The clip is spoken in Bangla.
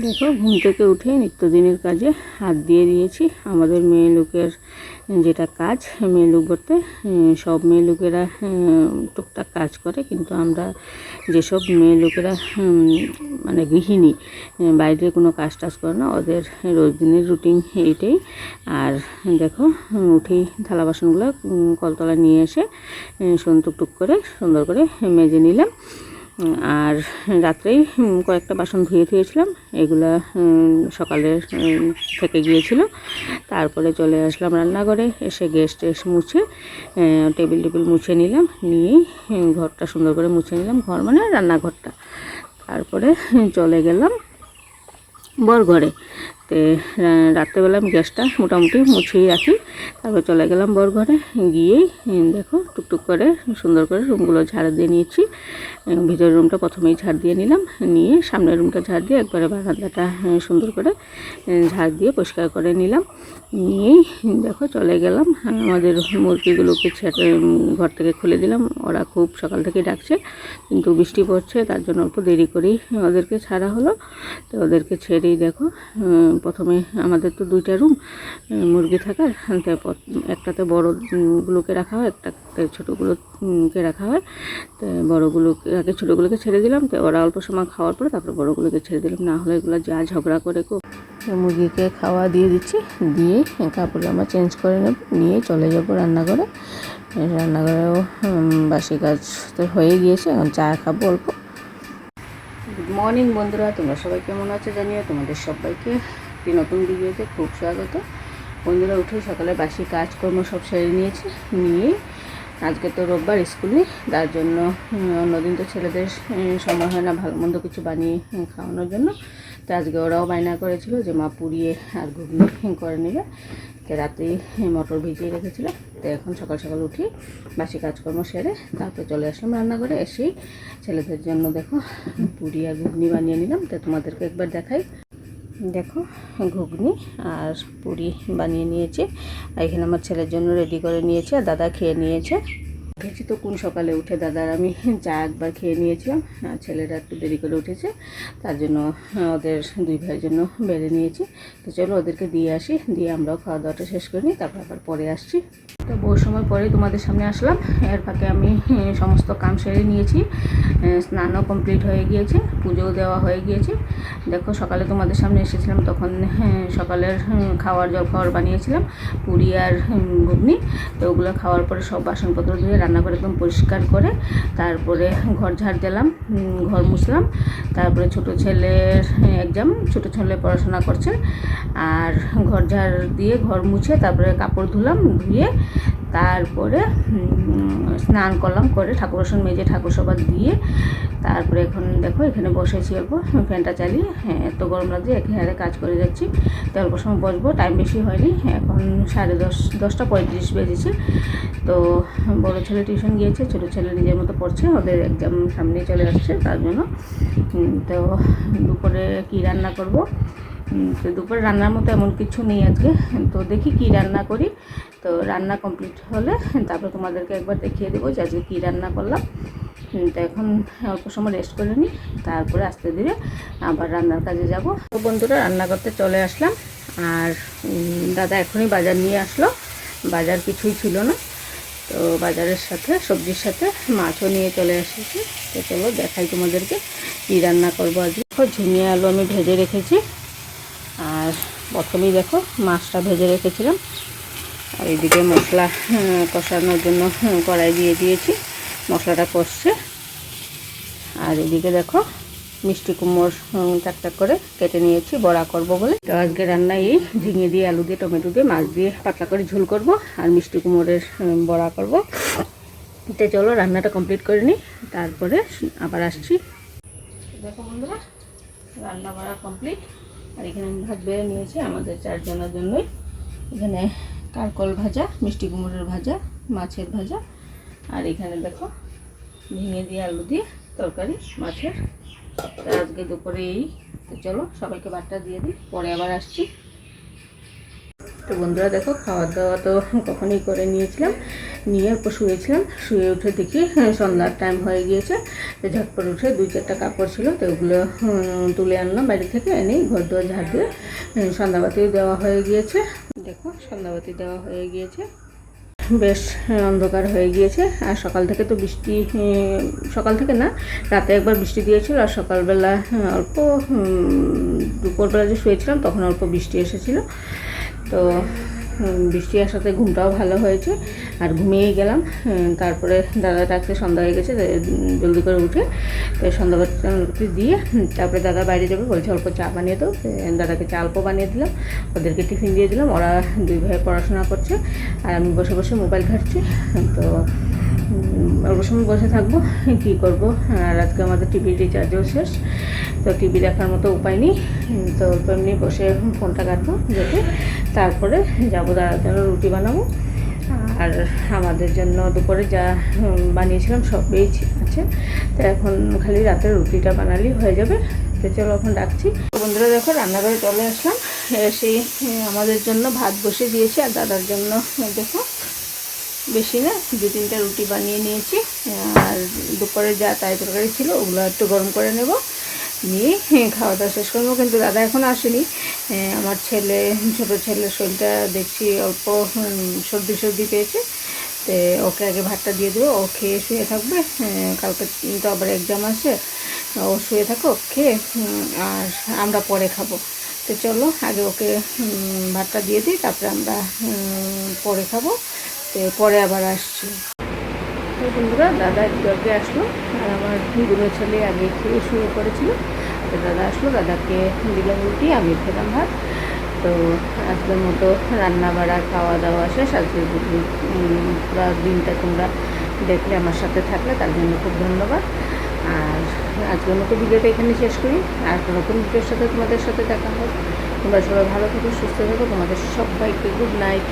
দেখো, ঘুম থেকে উঠে নিত্যদিনের কাজে হাত দিয়ে দিয়েছি। আমাদের মেয়ে লোকের যেটা কাজ, মেয়ে লোক বলতে সব মেয়ে লোকেরা টুকটাক কাজ করে, কিন্তু আমরা যেসব মেয়ে লোকেরা মানে গৃহিণী বাইরে কোনো কাজ টাজ করে না, ওদের রোজ দিনের রুটিন এইটাই। আর দেখো উঠেই থালা বাসনগুলো কলতলা নিয়ে এসে সন্তুক টুক করে, সুন্দর করে মেজে নিলাম। আর রাত্রেই কয়েকটা বাসন ধুয়ে ধুয়েছিলাম। এগুলো সকালে থেকে গিয়েছিল। তারপরে চলে আসলাম রান্নাঘরে, এসে গ্যাস টেস মুছে টেবিল টেবিল মুছে নিলাম নিয়েই ঘরটা সুন্দর করে মুছে নিলাম, ঘর মানে রান্নাঘরটা। তারপরে চলে গেলাম বরঘরে। তো রাত্রেবেলা আমি গ্যাসটা মোটামুটি মুছিয়ে রাখি। তারপর চলে গেলাম বরঘরে। গিয়েই উম, দেখো টুকটুক করে সুন্দর করে রুমগুলো ঝাড় দিয়ে নিয়েছি। ভিতরের রুমটা প্রথমেই ঝাড় দিয়ে নিলাম। নিয়ে সামনের রুমটা ঝাড় দিয়ে একবারে বারান্দাটা সুন্দর করে ঝাড় দিয়ে পরিষ্কার করে নিলাম। নিয়েই দেখো চলে গেলাম। আমাদের মুরগিগুলোকে ছেড়ে ঘর থেকে খুলে দিলাম। ওরা খুব সকাল থেকে ডাকছে। কিন্তু বৃষ্টি পড়ছে তার জন্য অল্প দেরি করেই ওদেরকে ছাড়া হলো। তো ওদেরকে ছেড়েই দেখো প্রথমে আমাদের তো দুইটা রুম মুরগি থাকার একটাতে বড়গুলোকে রাখা হয়, একটাতে ছোটোগুলোকে রাখা হয়। তো বড়োগুলোকে, আগে ছোটোগুলোকে ছেড়ে দিলাম, তো ওরা অল্প সময় খাওয়ার পরে তারপরে বড়োগুলোকে ছেড়ে দিলাম। না হলে এগুলো যা ঝগড়া করে মুরগিকে খাওয়া দিয়ে দিচ্ছি, দিয়ে কাপড় জামা চেঞ্জ করে নেব, নিয়ে চলে যাব রান্নাঘরে। রান্নাঘরেও বাসি কাজ তো হয়ে গিয়েছে, এখন চা খাব অল্প। গুড মর্নিং বন্ধুরা, তোমরা সবাই কেমন আছো জানিও তোমাদের সবাইকে একটি নতুন ভিডিওতে খুব স্বাগত। বন্ধুরা, উঠে সকালে বাসি কাজকর্ম সব সেরে নিয়েছি, নিয়ে আজকে তো রোববার স্কুল, তার জন্য অন্যদিন তো ছেলেদের সময় হয় না ভালো মন্দ কিছু বানিয়ে খাওয়ানোর জন্য। তো আজকে ওরাও বায়না করেছিল যে মা পুড়িয়ে আর ঘুগনি করে নেবে। তো রাতেই মটর ভিজিয়ে রেখেছিল। তো এখন সকাল সকাল উঠি বাসি কাজকর্ম সেরে তারপর চলে আসলাম রান্নাঘরে। এসেই ছেলেদের জন্য দেখো পুরি আর ঘুগনি বানিয়ে নিলাম। তো তোমাদেরকে একবার দেখাই। দেখো, ঘুগনি আর পুরি বানিয়ে নিয়েছি। আর এখানে আমার ছেলের জন্য রেডি করে নিয়েছে আর দাদা খেয়ে নিয়েছে। উঠেছি তো কোন সকালে উঠে দাদার আমি চা একবার খেয়ে নিয়েছিলাম। ছেলেরা একটু দেরি করে উঠেছে, তার জন্য ওদের দুই ভাইয়ের জন্য বেড়ে নিয়েছি। তো চলো ওদেরকে দিয়ে আসি, দিয়ে আমরাও খাওয়া দাওয়াটা শেষ করে নিই, তারপর আবার পরে আসছি। তো বহু সময় পরে তোমাদের সামনে আসলাম। এর ফাঁকে আমি সমস্ত কাম সেরে নিয়েছি স্নানও কমপ্লিট হয়ে গিয়েছে, পুজোও দেওয়া হয়ে গিয়েছে। দেখো সকালে তোমাদের সামনে এসেছিলাম, তখন সকালের খাওয়ার জল খাওয়ার বানিয়েছিলাম, পুরি আর ঘুগনি। তো ওগুলো খাওয়ার পরে সব বাসনপত্র ধুয়ে রান্নাঘর একদম পরিষ্কার করে তারপরে ঘর ঝাড় দিলাম ঘর মুছলাম, তারপরে ছোট ছেলের এক্সাম ছোট ছেলে পড়াশোনা করছে, আর ঘর ঝাড় দিয়ে ঘর মুছে তারপরে কাপড় ধুলাম, ধুয়ে তারপরে স্নান করলাম, করে ঠাকুর বাসন মেজে ঠাকুর সবার দিয়ে তারপরে এখন দেখো এখানে বসেছি অল্প ফ্যানটা চালিয়ে হ্যাঁ এত গরম লাগছে এখানে কাজ করে যাচ্ছি। তো অল্প সময় বসবো টাইম বেশি হয়নি, এখন সাড়ে দশ, দশটা পঁয়ত্রিশ বেজেছে। তো বড় ছেলে টিউশন গিয়েছে, ছোটো ছেলে নিজের মতো পড়ছে, ওদের এক্সাম সামনেই চলে আসছে, তার জন্য তো দুপুরে কী রান্না করব? তো দুপুরে রান্নার মতো এমন কিছু নেই আজকে। তো দেখি কি রান্না করি। তো রান্না কমপ্লিট হলে তারপর তোমাদেরকে একবার দেখিয়ে দেবো যে আজকে কী রান্না করলাম। তো এখন অল্প সময় রেস্ট করে নিই, তারপরে আস্তে ধীরে আবার রান্নার কাজে যাব। তো বন্ধুরা, রান্না করতে চলে আসলাম। আর দাদা এখনই বাজার নিয়ে আসলো। বাজার কিছুই ছিল না। তো বাজারের সাথে, সবজির সাথে মাছও নিয়ে চলে এসেছি। তো চলো দেখাই তোমাদেরকে কী রান্না করব আজকে। ঝিঙে আলু আমি ভেজে রেখেছি। আর প্রথমেই দেখো মাছটা ভেজে রেখেছিলাম। আর এদিকে মশলা হ্যাঁ, কষানোর জন্য হ্যাঁ, কড়াই দিয়ে দিয়েছি মশলাটা কষছে। আর এদিকে দেখো মিষ্টি কুমড়োর হুম, টাক টাক করে কেটে নিয়েছি বড়া করব বলে। তো আজকে রান্না এই ঝিঙে দিয়ে আলু দিয়ে টমেটো দিয়ে মাছ দিয়ে পাতলা করে ঝোল করব আর মিষ্টি কুমড়োর বড়া করব। তো চলো রান্নাটা কমপ্লিট করে নিই তারপরে আবার আসছি। দেখো বন্ধুরা রান্না বাড়া কমপ্লিট। আর এখানে আমি ভাত বেড়ে নিয়েছি, আমাদের চারজনের জন্যই। এখানে কারকল ভাজা, মিষ্টি কুমড়োর ভাজা, মাছের ভাজা, আর এখানে দেখো ভেঙে দিয়ে আলু দিয়ে তরকারি, মাছের। আজকে দুপুরে এই। চলো, সবাইকে বাটটা দিয়ে দিই, পরে আবার আসছি। তো বন্ধুরা দেখো, খাওয়া দাওয়া তো কখনই করে নিয়েছিলাম। নিয়ে অল্প শুয়েছিলাম। শুয়ে উঠে দেখি হ্যাঁ, সন্ধ্যার টাইম হয়ে গিয়েছে। তো ঝটপট উঠে দুই চারটা কাপড় ছিল তো ওগুলো তুলে আনলাম বাড়ি থেকে এনেই ঘর দুয়ার ঝাড় দিয়ে হুম, সন্ধ্যাবাতিও দেওয়া হয়ে গিয়েছে। দেখো সন্ধ্যাবাতি দেওয়া হয়ে গিয়েছে। বেশ অন্ধকার হয়ে গিয়েছে। আর সকাল থেকে তো বৃষ্টি সকাল থেকে না রাতে একবার বৃষ্টি দিয়েছিল আর সকালবেলা হ্যাঁ, অল্প দুপুরবেলা যে শুয়েছিলাম তখন অল্প বৃষ্টি এসেছিল। তো বৃষ্টি আসাতে ঘুমটাও ভালো হয়েছে। আর ঘুমিয়ে গেলাম। তারপরে দাদা ডাকতে সন্ধ্যা হয়ে গেছে জলদি করে উঠে, তো সন্ধ্যাবাতি দিয়ে তারপরে দাদা বাইরে যাবে, বলছে অল্প চা বানিয়ে দাও। দাদাকে চা অল্প বানিয়ে দিলাম, ওদেরকে টিফিন দিয়ে দিলাম, ওরা দুই ভাই পড়াশোনা করছে, আর আমি বসে বসে মোবাইল ঘাটছি, তো সময় বসে থাকব, কী করব? আর আজকে আমাদের টিভির রিচার্জও শেষ, তো টিভি দেখার মতো উপায় নেই। তো এমনি বসে ফোনটা কাটবো যেতে তারপরে যাব দাদার জন্য রুটি বানাবো। আর আমাদের জন্য দুপুরে যা বানিয়েছিলাম সবই আছে। তো এখন খালি রাতে রুটিটা বানালেই হয়ে যাবে। তো চলো এখন ডাকছি বন্ধুরা দেখো, রান্নাঘরে চলে আসলাম। সেই আমাদের জন্য ভাত বসে দিয়েছি, আর দাদার জন্য দেখো বেশি না, দু তিনটা রুটি বানিয়ে নিয়েছি, আর দুপুরে যা তাই তরকারি ছিল ওগুলো একটু গরম করে নেব। নিয়ে খাওয়া দাওয়া শেষ করব, কিন্তু দাদা এখন আসেনি। আমার ছেলে, ছোট ছেলের শরীরটা দেখছি অল্প সর্দি সর্দি পেয়েছে। তো ওকে আগে ভাতটা দিয়ে দেবো, ও খেয়ে শুয়ে থাকবে। কালকে তো আবার এক্সাম আছে, ও শুয়ে থাকো খেয়ে আর আমরা পরে খাব। তো চলো, আগে ওকে ভাতটা দিয়ে দিই, তারপরে আমরা পরে খাব। তো পরে আবার আসছি। বন্ধুরা, দাদা একটু আগে আসলো আর আমার দুটো ছেলে আগে খেয়ে শুয়ে পড়েছিল। তো দাদা আসলো, দাদাকে দিলাম রুটি, আমি খেলাম ভাত। তো আজকের মতো রান্না বাড়া খাওয়া দাওয়া শেষ আজকের পুরো দিনটা তোমরা দেখলে, আমার সাথে থাকলে, তার জন্য খুব ধন্যবাদ। আর আজকের মতো ভিডিওটা এখানে শেষ করি। আর নতুন ভিডিওর সাথে তোমাদের সাথে দেখা হবে। তোমরা সবাই ভালো থেকো, সুস্থ থেকো। তোমাদের সবাইকে গুড নাইট